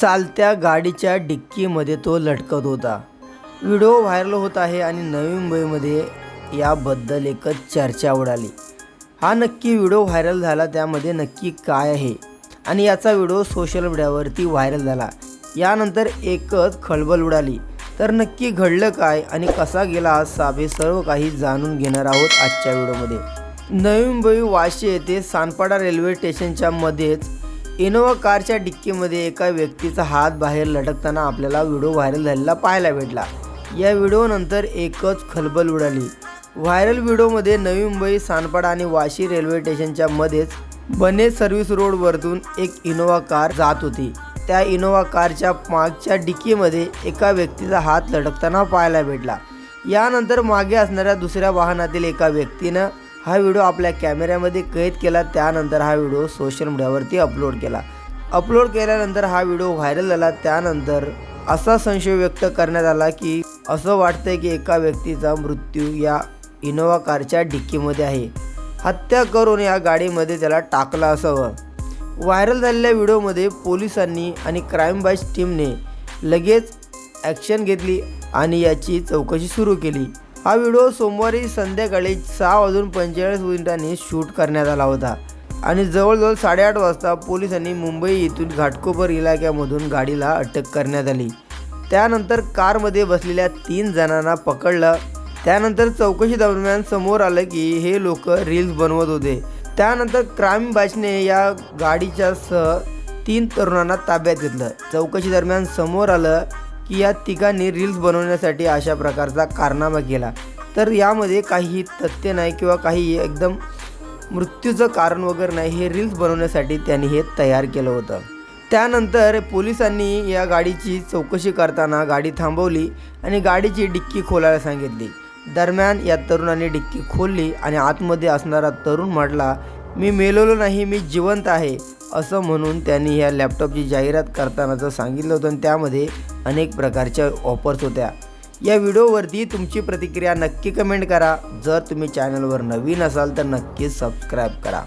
चालत्या गाडीच्या डिक्कीमध्ये तो लटकत होता. व्हिडिओ व्हायरल होत आहे आणि नवी मुंबईमध्ये याबद्दल एकच चर्चा उडाली. हा नक्की व्हिडिओ व्हायरल झाला त्यामध्ये नक्की काय आहे? आणि याचा व्हिडिओ सोशल मीडियावरती व्हायरल झाला. यानंतर एकच खळबळ उडाली. तर नक्की घडलं काय आणि कसा गेला हा हे सर्व काही जाणून घेणार आहोत आजच्या व्हिडिओमध्ये. नवी मुंबई वाशी येथे सानपाडा रेल्वे स्टेशनच्या मध्येच इनोवा कारच्या डिक्कीमध्ये एका व्यक्तीचा हात बाहेर लटकताना आपल्याला व्हिडिओ व्हायरल झालेला पाहायला भेटला. या व्हिडिओनंतर एकच खलबल उडाली. व्हायरल व्हिडिओमध्ये नवी मुंबई सानपाडा आणि वाशी रेल्वे स्टेशनच्या मध्येच बने सर्व्हिस रोडवरतून एक इनोवा कार जात होती. त्या इनोवा कारच्या मागच्या डिक्कीमध्ये एका व्यक्तीचा हात लटकताना पाहायला भेटला. यानंतर मागे असणाऱ्या दुसऱ्या वाहनातील एका व्यक्तीनं हा व्हिडिओ आपल्या कॅमेऱ्यामध्ये कैद केला त्यानंतर हा व्हिडिओ सोशल मीडियावरती अपलोड केला. अपलोड केल्यानंतर हा व्हिडिओ व्हायरल झाला त्यानंतर असा संशय व्यक्त करण्यात आला की असं वाटतंय की एका व्यक्तीचा मृत्यू या इनोव्हा कारच्या डिक्कीमध्ये आहे. हत्या करून या गाडीमध्ये त्याला टाकलं असावं. व्हायरल झालेल्या व्हिडिओमध्ये पोलिसांनी आणि क्राईम बाईच टीमने लगेच ॲक्शन घेतली आणि याची चौकशी सुरू केली. हा व्हिडिओ सोमवारी संध्याकाळी सहा वाजून पंचेचाळीस मिनिटांनी शूट करण्यात आला होता. आणि जवळजवळ साडेआठ वाजता पोलिसांनी मुंबई येथून घाटकोपर इलाक्यामधून गाडीला अटक करण्यात आली. त्यानंतर कारमध्ये बसलेल्या तीन जणांना पकडलं. त्यानंतर चौकशी दरम्यान समोर आलं की हे लोक रील्स बनवत होते. त्यानंतर क्राईम बॅचने या गाडीच्या सह तीन तरुणांना ताब्यात घेतलं. चौकशी दरम्यान समोर आलं की या तिघांनी रील्स बनवण्यासाठी अशा प्रकारचा कारनामा केला. तर यामध्ये काही तथ्य नाही किंवा काही एकदम मृत्यूचं कारण वगैरे नाही हे रील्स बनवण्यासाठी त्यांनी हे तयार केलं होतं. त्यानंतर पोलिसांनी या गाडीची चौकशी करताना गाडी थांबवली आणि गाडीची डिक्की खोलायला सांगितली. दरम्यान या तरुणाने डिक्की खोलली आणि आतमध्ये असणारा तरुण म्हटला मी मेलेलो नाही मी जिवंत आहे. असं म्हणून त्यांनी या लॅपटॉपची जाहिरात करतानाचं सांगितलं होतं आणि त्यामध्ये अनेक प्रकारच्या ऑफर्स होत्या. या व्हिडिओवरती तुमची प्रतिक्रिया नक्की कमेंट करा. जर तुम्ही चॅनलवर नवीन असाल तर नक्कीच सबस्क्राईब करा.